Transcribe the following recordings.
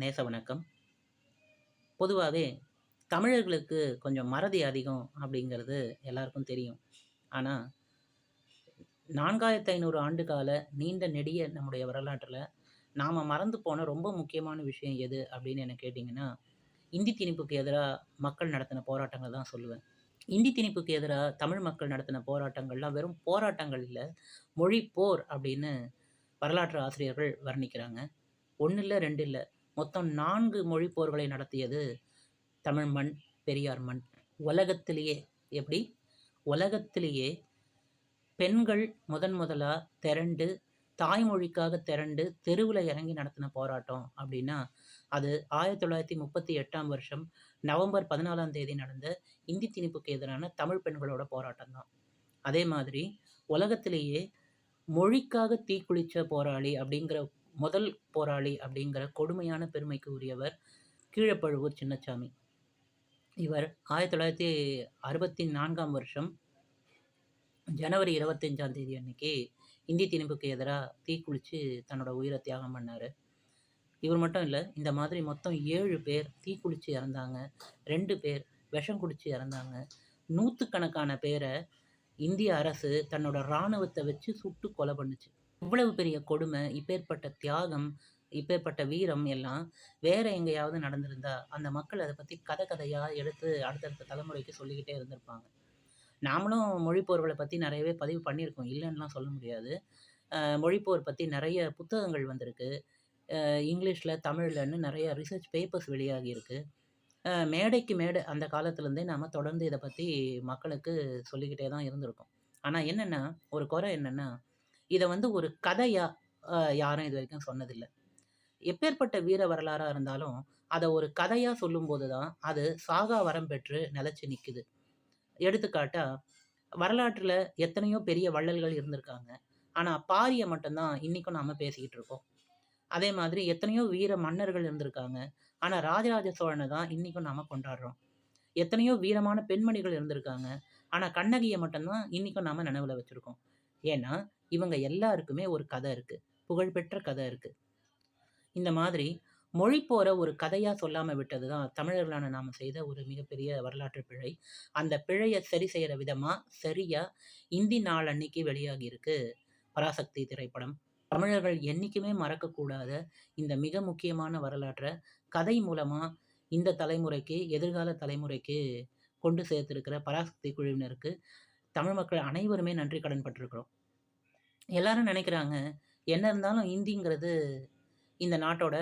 நேச வணக்கம். பொதுவாகவே தமிழர்களுக்கு கொஞ்சம் மறதி அதிகம் அப்படிங்கிறது எல்லாருக்கும் தெரியும். ஆனால் நான்காயிரத்து ஐநூறு ஆண்டு கால நீண்ட நெடிய நம்முடைய வரலாற்றில் நாம் மறந்து போன ரொம்ப முக்கியமான விஷயம் எது அப்படின்னு என்ன கேட்டிங்கன்னா இந்தி திணிப்புக்கு எதிராக மக்கள் நடத்தின போராட்டங்கள் தான் சொல்லுவேன். இந்தி திணிப்புக்கு எதிராக தமிழ் மக்கள் நடத்தின போராட்டங்கள்லாம் வெறும் போராட்டங்கள் இல்லை மொழி போர் அப்படின்னு வரலாற்று ஆசிரியர்கள் வர்ணிக்கிறாங்க. ஒன்று இல்லை ரெண்டு இல்லை மொத்தம் நான்கு மொழி போர்களை நடத்தியது தமிழ் மண் பெரியார் மண். உலகத்திலேயே எப்படி? உலகத்திலேயே பெண்கள் முதன் முதலாக திரண்டு தாய்மொழிக்காக திரண்டு தெருவில் இறங்கி நடத்தின போராட்டம் அப்படின்னா அது ஆயிரத்தி தொள்ளாயிரத்தி முப்பத்தி எட்டாம் வருஷம் நவம்பர் பதினாலாம் தேதி நடந்த இந்தி திணிப்புக்கு எதிரான தமிழ் பெண்களோட போராட்டம் தான். அதே மாதிரி உலகத்திலேயே மொழிக்காக தீக்குளிச்ச போராளி அப்படிங்கிற முதல் போராளி அப்படிங்கிற கொடுமையான பெருமைக்கு உரியவர் கீழப்பழுவூர் சின்னசாமி இவர் ஆயிரத்தி தொள்ளாயிரத்தி அறுபத்தி நான்காம் வருஷம் ஜனவரி இருபத்தஞ்சாம் தேதி அன்னைக்கு இந்தி திணிப்புக்கு எதிராக தீக்குளித்து தன்னோட உயிரை தியாகம் பண்ணார். இவர் மட்டும் இல்லை இந்த மாதிரி மொத்தம் ஏழு பேர் தீக்குளித்து இறந்தாங்க. ரெண்டு பேர் விஷம் குடித்து இறந்தாங்க. நூற்றுக்கணக்கான பேரை இந்திய அரசு தன்னோட இராணுவத்தை வச்சு சுட்டு கொலை பண்ணுச்சு. இவ்வளவு பெரிய கொடுமை இப்பேற்பட்ட தியாகம் இப்பேற்பட்ட வீரம் எல்லாம் வேற எங்கேயாவது நடந்திருந்தா அந்த மக்கள் அதை பற்றி கதை கதையாக எடுத்து அடுத்தடுத்த தலைமுறைக்கு சொல்லிக்கிட்டே இருந்திருப்பாங்க. நாமளும் மொழிப்போர்களை பற்றி நிறையவே பதிவு பண்ணியிருக்கோம். இல்லைன்னுலாம் சொல்ல முடியாது. மொழிப்போர் பற்றி நிறைய புத்தகங்கள் வந்திருக்கு. இங்கிலீஷில் தமிழ்லன்னு நிறைய ரிசர்ச் பேப்பர்ஸ் வெளியாகிருக்கு மேடைக்கு மேடை அந்த காலத்துலேருந்தே நாம் தொடர்ந்து இதை பற்றி மக்களுக்கு சொல்லிக்கிட்டே தான் இருந்திருக்கோம். ஆனால் என்னென்னா ஒரு குறை என்னென்னா இதை வந்து ஒரு கதையாக யாரும் இது வரைக்கும் சொன்னதில்லை. எப்பேற்பட்ட வீர வரலாறாக இருந்தாலும் அதை ஒரு கதையாக சொல்லும்போது தான் அது சாகா வரம் பெற்று நிலச்சி நிற்குது எடுத்துக்காட்டா வரலாற்றில் எத்தனையோ பெரிய வள்ளல்கள் இருந்திருக்காங்க. ஆனால் பாரியை மட்டும்தான் இன்றைக்கும் நாம் பேசிக்கிட்டு இருக்கோம். அதே மாதிரி எத்தனையோ வீர மன்னர்கள் இருந்திருக்காங்க. ஆனால் ராஜராஜ சோழனை தான் இன்றைக்கும் நாம் கொண்டாடுறோம். எத்தனையோ வீரமான பெண்மணிகள் இருந்திருக்காங்க. ஆனால் கண்ணகியை மட்டும்தான் இன்றைக்கும் நாம் நினைவில் வச்சுருக்கோம். ஏன்னா இவங்க எல்லாருக்குமே ஒரு கதை இருக்குது புகழ்பெற்ற கதை இருக்குது இந்த மாதிரி மொழி போகிற ஒரு கதையாக சொல்லாமல் விட்டது தான் தமிழர்களான நாம் செய்த ஒரு மிகப்பெரிய வரலாற்று பிழை. அந்த பிழையை சரி செய்கிற விதமாக சரியாக இந்தி நாள் அன்னைக்கு வெளியாகி இருக்கு. பராசக்தி திரைப்படம். தமிழர்கள் என்றைக்குமே மறக்கக்கூடாத இந்த மிக முக்கியமான வரலாற்றை கதை மூலமாக இந்த தலைமுறைக்கு எதிர்கால தலைமுறைக்கு கொண்டு சேர்த்துருக்கிற பராசக்தி குழுவினருக்கு தமிழ் மக்கள் அனைவருமே நன்றி கடன் பட்டிருக்கிறோம். எல்லாரும் நினைக்கிறாங்க என்ன இருந்தாலும் இந்திங்கிறது இந்த நாட்டோட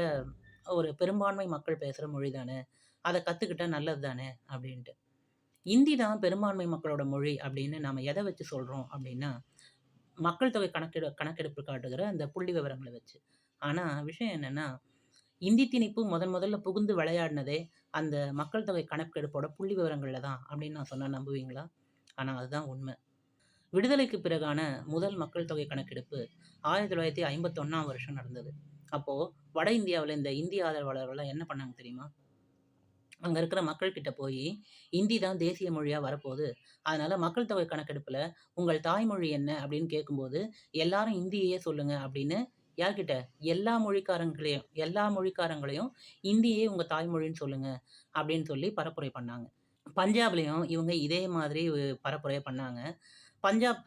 ஒரு பெரும்பான்மை மக்கள் பேசுகிற மொழி தானே அதை கற்றுக்கிட்டா நல்லது தானே அப்படின்ட்டு. இந்தி தான் பெரும்பான்மை மக்களோட மொழி அப்படின்னு நாம் எதை வச்சு சொல்கிறோம் அப்படின்னா மக்கள் தொகை கணக்கெடு கணக்கெடுப்பு காட்டுகிற அந்த புள்ளி விவரங்களை வச்சு. ஆனால் விஷயம் என்னென்னா இந்தி திணிப்பு முதன் முதல்ல புகுந்து விளையாடினதே அந்த மக்கள் தொகை கணக்கெடுப்போட புள்ளி விவரங்களில் தான் அப்படின்னு நான் சொன்னால் நம்புவீங்களா? ஆனால் அதுதான் உண்மை. விடுதலைக்கு பிறகான முதல் மக்கள் தொகை கணக்கெடுப்பு ஆயிரத்தி தொள்ளாயிரத்தி ஐம்பத்தொன்னாம் வருஷம் நடந்தது. அப்போது வட இந்தியாவில் இந்த இந்திய ஆதரவாளர்கள்லாம் என்ன பண்ணாங்க தெரியுமா? அங்கே இருக்கிற மக்கள்கிட்ட போய் இந்தி தான் தேசிய மொழியாக வரப்போகுது. அதனால் மக்கள் தொகை கணக்கெடுப்பில் உங்கள் தாய்மொழி என்ன அப்படின்னு கேட்கும்போது எல்லாரும் இந்தியையே சொல்லுங்கள் அப்படின்னு யார்கிட்ட? எல்லா மொழிக்காரங்களையும் எல்லா மொழிக்காரங்களையும் இந்தியே உங்கள் தாய்மொழின்னு சொல்லுங்கள் அப்படின்னு சொல்லி பரப்புரை பண்ணாங்க. பஞ்சாப்லேயும் இவங்க இதே மாதிரி பரப்புரையை பண்ணாங்க. பஞ்சாப்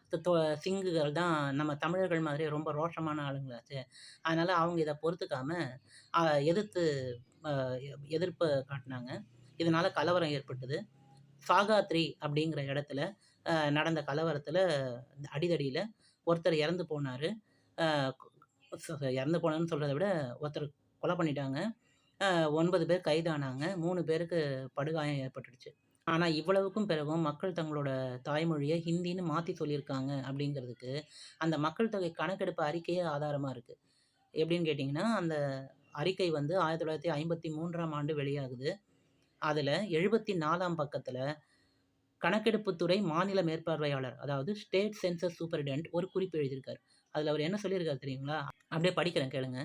சிங்குகள் தான் நம்ம தமிழர்கள் மாதிரி ரொம்ப ரோஷமான ஆளுங்களாச்சு. அதனால் அவங்க இதை பொறுத்துக்காமல் எதிர்த்து எதிர்ப்பு காட்டினாங்க. இதனால் கலவரம் ஏற்பட்டது. சாகாத்ரி அப்படிங்கிற இடத்துல நடந்த கலவரத்தில் அடிதடியில் ஒருத்தர் இறந்து போனார். இறந்து போனான்னு சொல்கிறத விட ஒருத்தர் கொலை பண்ணிட்டாங்க. ஒன்பது பேர் கைதானாங்க. மூணு பேருக்கு படுகாயம் ஏற்பட்டுடுச்சு. ஆனால் இவ்வளவுக்கும் பிறகும் மக்கள் தங்களோட தாய்மொழியை ஹிந்தின்னு மாற்றி சொல்லியிருக்காங்க அப்படிங்கிறதுக்கு அந்த மக்கள் தொகை கணக்கெடுப்பு அறிக்கையே ஆதாரமாக இருக்குது எப்படின்னு கேட்டிங்கன்னா அந்த அறிக்கை வந்து ஆயிரத்தி தொள்ளாயிரத்தி ஐம்பத்தி மூன்றாம் ஆண்டு வெளியாகுது. அதில் எழுபத்தி நாலாம் பக்கத்தில் கணக்கெடுப்புத்துறை மாநில மேற்பார்வையாளர் அதாவது ஸ்டேட் சென்சஸ் சூப்பரிடென்ட் ஒரு குறிப்பு எழுதியிருக்கார். அதில் அவர் என்ன சொல்லியிருக்காரு தெரியுங்களா? அப்படியே படிக்கிறேன் கேளுங்க.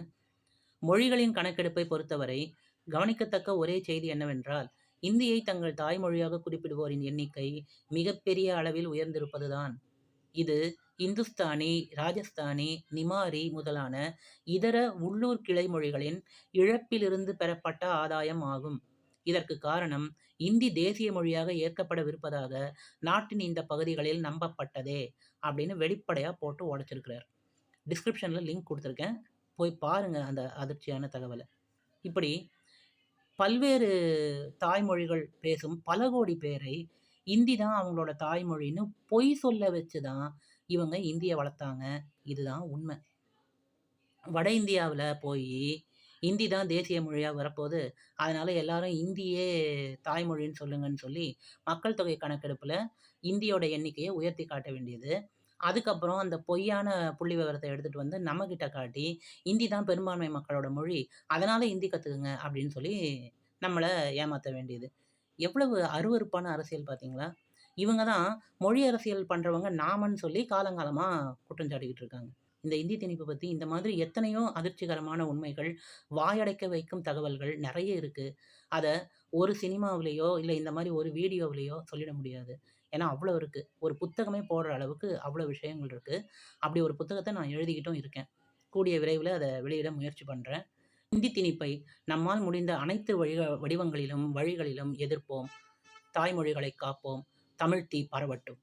மொழிகளின் கணக்கெடுப்பை பொறுத்தவரை கவனிக்கத்தக்க ஒரே செய்தி என்னவென்றால் இந்தியை தங்கள் தாய்மொழியாக குறிப்பிடுவோரின் எண்ணிக்கை மிகப்பெரிய அளவில் உயர்ந்திருப்பதுதான் இது இந்துஸ்தானி, ராஜஸ்தானி, நிமாரி முதலான இதர உள்ளூர் கிளை மொழிகளின் இழப்பிலிருந்து பெறப்பட்ட ஆதாயம் ஆகும். இதற்கு காரணம் இந்தி தேசிய மொழியாக ஏற்கப்படவிருப்பதாக நாட்டின் இந்த பகுதிகளில் நம்பப்பட்டதே அப்படின்னு வெளிப்படையாக போட்டு உடைச்சிருக்கிறார். டிஸ்கிரிப்ஷனில் லிங்க் கொடுத்துருக்கேன் போய் பாருங்கள் அந்த அதிர்ச்சியான தகவலை இப்படி பல்வேறு தாய்மொழிகள் பேசும் பல கோடி பேரை இந்தி தான் அவங்களோட தாய்மொழின்னு பொய் சொல்ல வச்சு தான் இவங்க இந்தியை வளர்த்தாங்க. இதுதான் உண்மை. வட இந்தியாவில் போய் இந்தி தான் தேசிய மொழியாக வரப்போது. அதனால் எல்லாரும் இந்தியே தாய்மொழின்னு சொல்லுங்கன்னு சொல்லி மக்கள் தொகை கணக்கெடுப்பில் இந்தியோட எண்ணிக்கையை உயர்த்தி காட்ட வேண்டியது. அதுக்கப்புறம் அந்த பொய்யான புள்ளிவிவரத்த எடுத்துட்டு வந்து நம்மக்கிட்ட காட்டி, இந்தி தான் பெரும்பான்மை மக்களோட மொழி. அதனால இந்தி கத்துக்குங்க அப்படின்னு சொல்லி நம்மளை ஏமாற்ற வேண்டியது. எவ்வளவு அருவருப்பான அரசியல் பார்த்தீங்களா? இவங்க தான் மொழி அரசியல் பண்ணுறவங்க நாமன்னு சொல்லி காலங்காலமாக குற்றம் சாட்டிக்கிட்டு இருக்காங்க. இந்த இந்தி திணிப்பு பற்றி இந்த மாதிரி எத்தனையோ அதிர்ச்சிகரமான உண்மைகள், வாயடைக்க வைக்கும் தகவல்கள் நிறைய இருக்குது அதை ஒரு சினிமாவிலேயோ இல்லை இந்த மாதிரி ஒரு வீடியோவிலேயோ சொல்லிட முடியாது. ஏன்னா அவ்வளோ இருக்குது ஒரு புத்தகமே போடுற அளவுக்கு அவ்வளோ விஷயங்கள் இருக்குது அப்படி ஒரு புத்தகத்தை நான் எழுதிக்கிட்டும் இருக்கேன். கூடிய விரைவில் அதை வெளியிட முயற்சி பண்ணுறேன் இந்தி திணிப்பை நம்மால் முடிந்த அனைத்து வழி வடிவங்களிலும், வழிகளிலும் எதிர்ப்போம். தாய்மொழிகளை காப்போம். தமிழ் தீ பரவட்டும்.